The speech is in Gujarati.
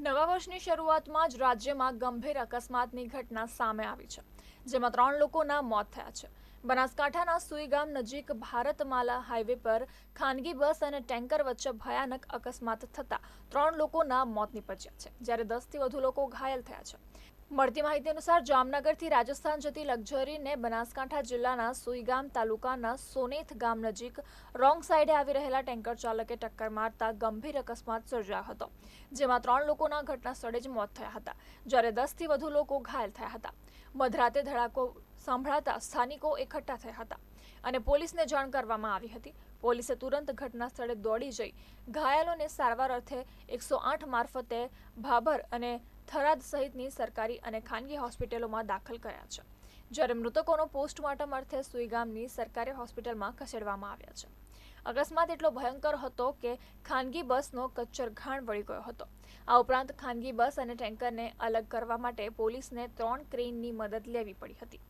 નવા વર્ષની શરૂઆતમાં જ રાજ્યમાં ગંભીર અકસ્માતની ઘટના સામે આવી છે, જેમાં ત્રણ લોકોના મોત થયા છે. બનાસકાંઠાના સુઈગામ નજીક ભારતમાલા હાઈવે પર ખાનગી બસ અને ટેન્કર વચ્ચે ભયાનક અકસ્માત થતા ત્રણ લોકોના મોત નીપજ્યા છે, જ્યારે દસથી વધુ લોકો ઘાયલ થયા છે. મળતી માહિતી અનુસાર જામનગરથી રાજસ્થાન જતી લક્ઝરીને બનાસકાંઠા જિલ્લાના સુઈગામ તાલુકાના સોનેથ ગામ નજીક રોંગ સાઈડે આવી રહેલા ટેન્કર ચાલકે ટક્કર મારતા ગંભીર અકસ્માત સર્જાયો હતો, જેમાં ત્રણ લોકોના ઘટના સ્થળે જ મોત થયા હતા, જ્યારે દસથી વધુ લોકો ઘાયલ થયા હતા. મધરાતે ધડાકો સંભળાતા સ્થાનિકો એકઠા થયા હતા અને પોલીસને જાણ કરવામાં આવી હતી. પોલીસે તુરંત ઘટના સ્થળે દોડી જઈ ઘાયલોને સારવાર અર્થે એકસો આઠ મારફતે ભાભર અને થરાદ સહિતની સરકારી અને ખાનગી હોસ્પિટલોમાં દાખલ કર્યા છે. જ્યારે મૃતકોનો પોસ્ટમોર્ટમ અર્થે સુઈગામની સરકારી હોસ્પિટલમાં ખસેડવામાં આવ્યા છે. અકસ્માત એટલો ભયંકર હતો કે ખાનગી બસનો કચ્છર ઘાણ વળી ગયો હતો. આ ઉપરાંત ખાનગી બસ અને ટેન્કરને અલગ કરવા માટે પોલીસને ત્રણ ક્રેનની મદદ લેવી પડી હતી.